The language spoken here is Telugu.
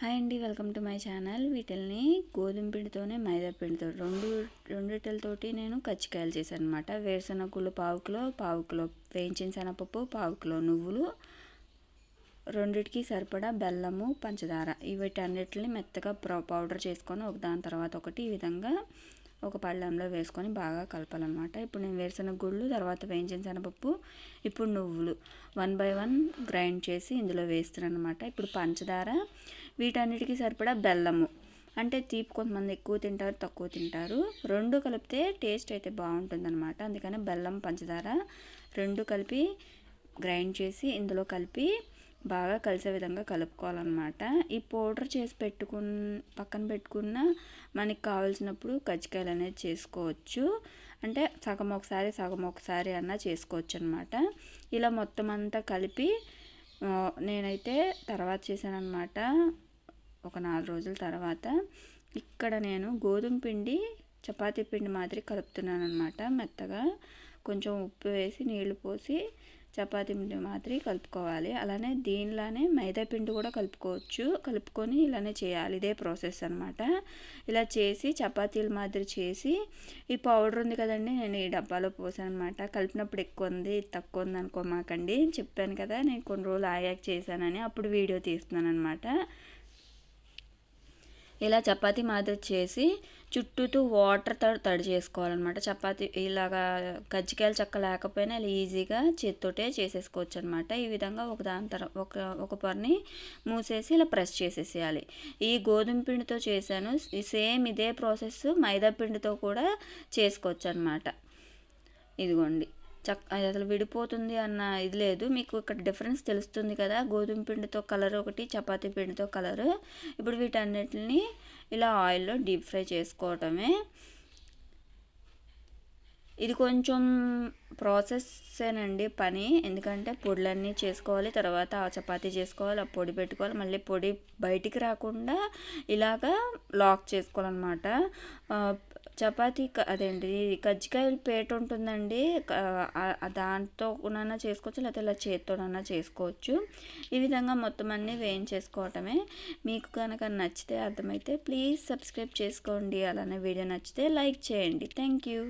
హాయ్ అండి వెల్కమ్ టు మై ఛానల్. వీటిల్ని గోధుమ పిండితోనే మైదా పిండితో రెండు రెండిటితోటి నేను కచ్చికాయలు చేశాను అనమాట వేరుశనగలు పావు కిలో పావు కిలో వేయించిన శనగపప్పు పావు కిలో నువ్వులు రెండిటికి సరిపడా బెల్లము పంచదార. వీటన్నిటిని మెత్తగా పౌడర్ చేసుకొని ఒక దాని తర్వాత ఒకటి ఈ విధంగా ఒక పళ్ళెంలో వేసుకొని బాగా కలపాలన్నమాట. ఇప్పుడు నేను వేరుశనగ గుళ్ళు తర్వాత వేయించిన శనగపప్పు ఇప్పుడు నువ్వులు. వన్ బై వన్ గ్రైండ్ చేసి ఇందులో వేస్తున్నాను అనమాట ఇప్పుడు పంచదార వీటన్నిటికీ సరిపడా బెల్లము. అంటే తీపి కొంతమంది ఎక్కువ తింటారు తక్కువ తింటారు. రెండు కలిపితే టేస్ట్ అయితే బాగుంటుందన్నమాట. అందుకని బెల్లం పంచదార రెండు కలిపి గ్రైండ్ చేసి ఇందులో కలిపి బాగా కలిసే విధంగా కలుపుకోవాలన్నమాట. ఈ పౌడర్ చేసి పెట్టుకున్న పక్కన పెట్టుకున్న మనకి కావాల్సినప్పుడు కజ్జికాయలు అనేది చేసుకోవచ్చు. అంటే సగం ఒకసారి సగం ఒకసారి అన్నా చేసుకోవచ్చు అనమాట ఇలా మొత్తం అంతా కలిపి నేనైతే తర్వాత చేశానమాట ఒక నాలుగు రోజుల తర్వాత ఇక్కడ నేను గోధుమ పిండి చపాతీ పిండి మాదిరి కలుపుతున్నాను అనమాట మెత్తగా. కొంచెం ఉప్పు వేసి నీళ్ళు పోసి చపాతీ పిండి మాదిరి కలుపుకోవాలి. అలానే దీనిలానే మైదా పిండి కూడా కలుపుకోవచ్చు. కలుపుకొని ఇలానే చేయాలి. ఇదే ప్రాసెస్ అనమాట ఇలా చేసి చపాతీల మాదిరి చేసి ఈ పౌడర్ ఉంది కదండి నేను ఈ డబ్బాలో పోసాను అనమాట కలిపినప్పుడు ఎక్కువ ఉంది తక్కువ ఉంది అనుకోమాకండి. చెప్పాను కదా నేను కొన్ని రోజులు ఆయాక్ చేశానని అప్పుడు వీడియో తీస్తున్నాను అనమాట ఇలా చపాతీ మాదిరి చేసి చుట్టూతో వాటర్తో తడి చేసుకోవాలన్నమాట. చపాతి ఇలాగా కజ్జికాయలు చక్క లేకపోయినా ఇలా ఈజీగా చేత్తోటే చేసేసుకోవచ్చు అనమాట ఈ విధంగా ఒక దాని తర్వాత ఒక ఒక పొరని మూసేసి ఇలా ప్రెస్ చేసేసేయాలి. ఈ గోధుమ పిండితో చేశాను. సేమ్ ఇదే ప్రాసెస్ మైదా పిండితో కూడా చేసుకోవచ్చు అనమాట ఇదిగోండి. చక్ అసలు విడిపోతుంది అన్న ఇది లేదు. మీకు ఇక్కడ డిఫరెన్స్ తెలుస్తుంది కదా. గోధుమ పిండితో కలర్ ఒకటి చపాతీ పిండితో కలర్ ఇప్పుడు వీటన్నిటిని ఇలా ఆయిల్లో డీప్ ఫ్రై చేసుకోవటమే. ఇది కొంచెం ప్రాసెస్సేనండి పని. ఎందుకంటే పొడులన్నీ చేసుకోవాలి తర్వాత ఆ చపాతీ చేసుకోవాలి ఆ పొడి పెట్టుకోవాలి. మళ్ళీ పొడి బయటికి రాకుండా ఇలాగా లాక్ చేసుకోవాలన్నమాట. చపాతీ అదేంటి కజ్జికాయల పేట ఉంటుందండి. దాంతో కూడా చేసుకోవచ్చు లేకపోతే ఇలా చేత్తోనన్నా చేసుకోవచ్చు. ఈ విధంగా మొత్తం అన్నీ వేయించేసుకోవటమే. మీకు కనుక నచ్చితే అర్థమైతే ప్లీజ్ సబ్స్క్రైబ్ చేసుకోండి. అలానే వీడియో నచ్చితే లైక్ చేయండి. Thank you.